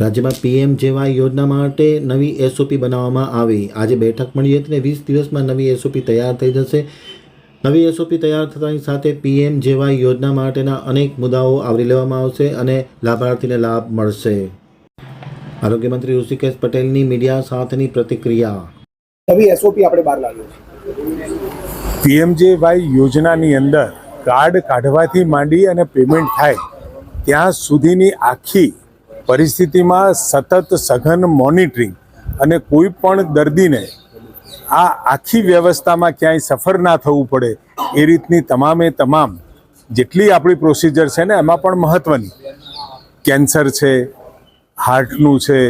રાજ્યમાં પીએમ જેવાય યોજના માટે નવી એસઓપી બનાવવામાં આવી. આજે બેઠક મળી હતી ને વીસ દિવસમાં નવી એસઓપી તૈયાર થઈ જશે. નવી એસઓપી તૈયાર થતાની સાથે પીએમ જેવાય યોજના માટેના અનેક મુદ્દાઓ આવરી લેવામાં આવશે અને લાભાર્થીને લાભ મળશે. આરોગ્યમંત્રી ઋષિકેશ પટેલની મીડિયા સાથેની પ્રતિક્રિયા. નવી એસઓપી આપણે બહાર લાવી છે. પીએમજેવાય યોજનાની અંદર કાર્ડ કાઢવાથી માંડી અને પેમેન્ટ થાય ત્યાં સુધીની આખી પરિસ્થિતિમાં સતત સઘન મોનિટરિંગ અને કોઈ પણ દર્દીને આ આખી વ્યવસ્થામાં ક્યાંય સફર ના થવું પડે એ રીતની તમામે તમામ જેટલી આપણી પ્રોસિજર છે ને, એમાં પણ મહત્ત્વની કેન્સર છે, હાર્ટનું છે,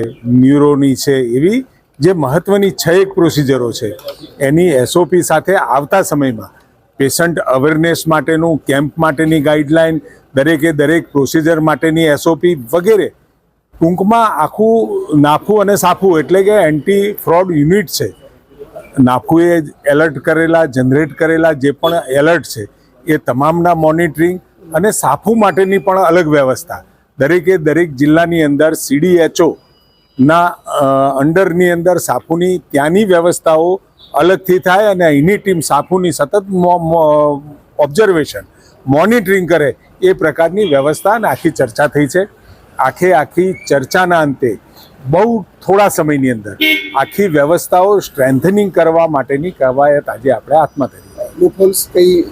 ન્યુરોની છે, એવી જે મહત્ત્વની છ એક પ્રોસિજરો છે, એની એસઓપી સાથે આવતા સમયમાં પેશન્ટ અવેરનેસ માટેનું કેમ્પ માટેની ગાઈડલાઇન દરેકે દરેક પ્રોસિજર માટેની એસઓપી વગેરે ટૂંકમાં આખું નાફું અને સાફું એટલે કે એન્ટી ફ્રોડ યુનિટ છે. નાફુએ એલર્ટ કરેલા જનરેટ કરેલા જે પણ એલર્ટ છે, એ તમામના મોનિટરિંગ અને સાફુ માટેની પણ અલગ વ્યવસ્થા. દરેકે દરેક જિલ્લાની અંદર સીડીએચઓ ના અંડરની અંદર સાફુની ત્યાંની વ્યવસ્થાઓ અલગથી થાય અને અહીંની ટીમ સાફુની સતત ઓબ્ઝર્વેશન મોનિટરિંગ કરે, એ પ્રકારની વ્યવસ્થા અને આખી ચર્ચા થઈ છે. આખે આખી ચર્ચાના અંતે બહુ થોડા સમયની અંદર આખી વ્યવસ્થાઓ સ્ટ્રેન્થનિંગ કરવા માટેની કવાયત આજે આપણે હાથમાં કરી કઈ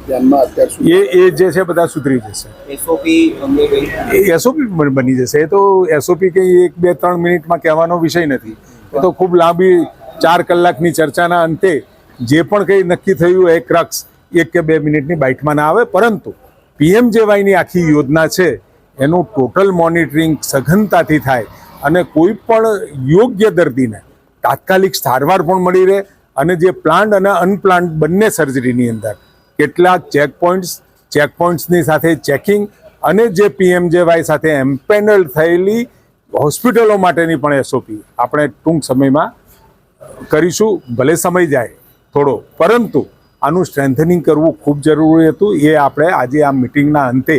એ એ જે છે બધા સુધરી જશે. એસઓપી બની જશે. એ તો એસઓપી કંઈ એક બે ત્રણ મિનિટમાં કહેવાનો વિષય નથી. એ તો ખૂબ લાંબી ચાર કલાકની ચર્ચાના અંતે જે પણ કંઈ નક્કી થયું એ ક્રક્સ એક કે બે મિનિટની બાઇટમાં ના આવે. પરંતુ પીએમ જેવાયની આખી યોજના છે એનું ટોટલ મોનિટરિંગ સઘનતાથી થાય અને કોઈ પણ યોગ્ય દર્દીને તાત્કાલિક સારવાર પણ મળી રહે અને જે પ્લાન્ટ અને અનપ્લાન્ટ બંને સર્જરીની અંદર કેટલાક ચેક પોઈન્ટ્સ ચેક સાથે ચેકિંગ અને જે પીએમજેવાય સાથે એમ્પેનલ થયેલી હોસ્પિટલો માટેની પણ એસઓપી આપણે ટૂંક સમયમાં કરીશું. ભલે સમય જાય થોડો, પરંતુ આનું સ્ટ્રેન્થનિંગ કરવું ખૂબ જરૂરી હતું. એ આપણે આજે આ મિટિંગના અંતે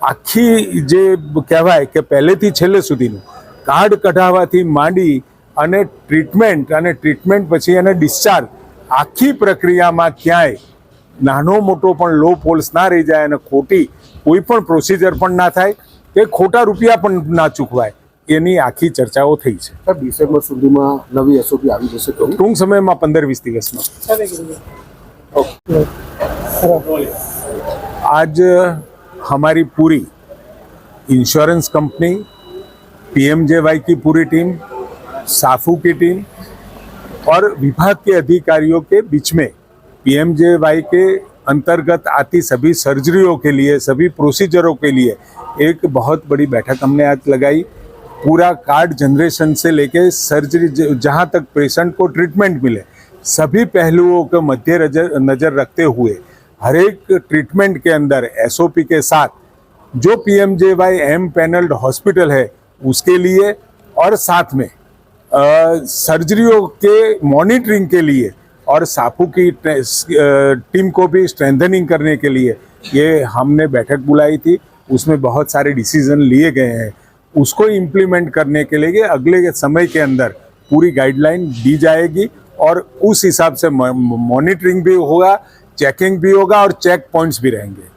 આખી જે કહેવાય કે પહેલેથી છેલ્લે સુધીનું કાર્ડ કઢાવવાથી માંડી અને ટ્રીટમેન્ટ અને ટ્રીટમેન્ટ પછી એને ડિસ્ચાર્જ આખી પ્રક્રિયામાં ક્યાંય નાનો મોટો પણ લો પોલ્સ ના રહી જાય અને ખોટી કોઈ પણ પ્રોસિજર પણ ના થાય કે ખોટા રૂપિયા પણ ના ચૂકવાય એની આખી ચર્ચાઓ થઈ છે. ડિસેમ્બર સુધીમાં નવી એસઓપી આવી જશે તો? ટૂંક સમયમાં પંદર વીસ દિવસમાં. आज हमारी पूरी इंश्योरेंस कंपनी पीएमजेवाई की पूरी टीम साफू की टीम और विभाग के अधिकारियों के बीच में पीएमजेवाई के अंतर्गत आती सभी सर्जरियों के लिए, सभी प्रोसीजरों के लिए एक बहुत बड़ी बैठक हमने आज लगाई। पूरा कार्ड जनरेशन से लेके सर्जरी जहाँ तक पेशेंट को ट्रीटमेंट मिले, सभी पहलुओं को मध्य नज़र रखते हुए हर एक ट्रीटमेंट के अंदर एसओपी के साथ, जो पीएमजेवाई एम पैनल्ड हॉस्पिटल है, उसके लिए और साथ में सर्जरियों के मॉनिटरिंग के लिए और साफू की टीम को भी स्ट्रेंथनिंग करने के लिए, ये हमने बैठक बुलाई थी। उसमें बहुत सारे डिसीज़न लिए गए हैं। उसको इम्प्लीमेंट करने के लिए अगले के समय के अंदर पूरी गाइडलाइन दी जाएगी और उस हिसाब से मॉनिटरिंग भी होगा। चेकिंग भी होगा और चेक पॉइंट्स भी रहेंगे